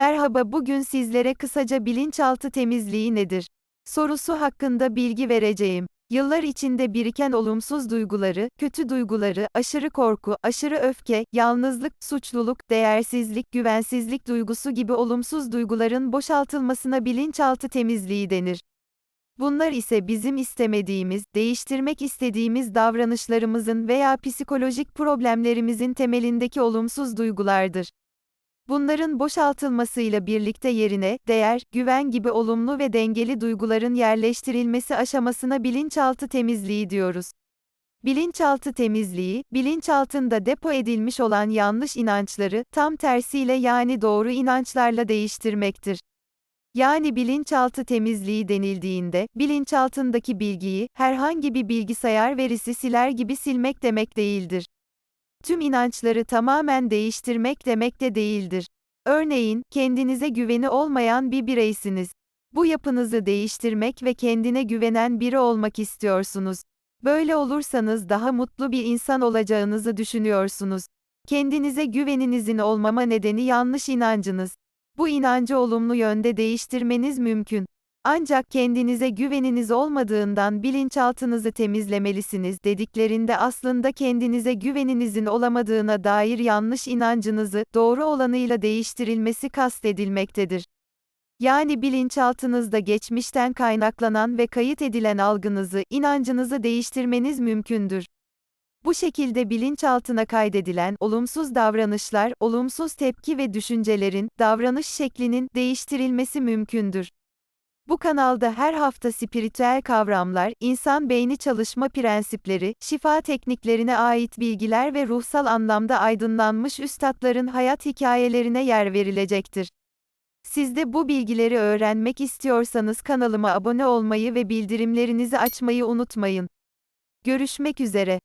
Merhaba, bugün sizlere kısaca bilinçaltı temizliği nedir? sorusu hakkında bilgi vereceğim. Yıllar içinde biriken olumsuz duyguları, kötü duyguları, aşırı korku, aşırı öfke, yalnızlık, suçluluk, değersizlik, güvensizlik duygusu gibi olumsuz duyguların boşaltılmasına bilinçaltı temizliği denir. Bunlar ise bizim istemediğimiz, değiştirmek istediğimiz davranışlarımızın veya psikolojik problemlerimizin temelindeki olumsuz duygulardır. Bunların boşaltılmasıyla birlikte yerine, değer, güven gibi olumlu ve dengeli duyguların yerleştirilmesi aşamasına bilinçaltı temizliği diyoruz. Bilinçaltı temizliği, bilinçaltında depo edilmiş olan yanlış inançları, tam tersiyle yani doğru inançlarla değiştirmektir. Yani bilinçaltı temizliği denildiğinde, bilinçaltındaki bilgiyi, herhangi bir bilgisayar verisi siler gibi silmek demek değildir. Tüm inançları tamamen değiştirmek demek de değildir. Örneğin, kendinize güveni olmayan bir bireysiniz. Bu yapınızı değiştirmek ve kendine güvenen biri olmak istiyorsunuz. Böyle olursanız daha mutlu bir insan olacağınızı düşünüyorsunuz. Kendinize güveninizin olmama nedeni yanlış inancınız. Bu inancı olumlu yönde değiştirmeniz mümkün. Ancak kendinize güveniniz olmadığından bilinçaltınızı temizlemelisiniz dediklerinde aslında kendinize güveninizin olamadığına dair yanlış inancınızı doğru olanıyla değiştirilmesi kastedilmektedir. Yani bilinçaltınızda geçmişten kaynaklanan ve kayıt edilen algınızı, inancınızı değiştirmeniz mümkündür. Bu şekilde bilinçaltına kaydedilen olumsuz davranışlar, olumsuz tepki ve düşüncelerin, davranış şeklinin değiştirilmesi mümkündür. Bu kanalda her hafta spiritüel kavramlar, insan beyni çalışma prensipleri, şifa tekniklerine ait bilgiler ve ruhsal anlamda aydınlanmış üstadların hayat hikayelerine yer verilecektir. Siz de bu bilgileri öğrenmek istiyorsanız kanalıma abone olmayı ve bildirimlerinizi açmayı unutmayın. Görüşmek üzere.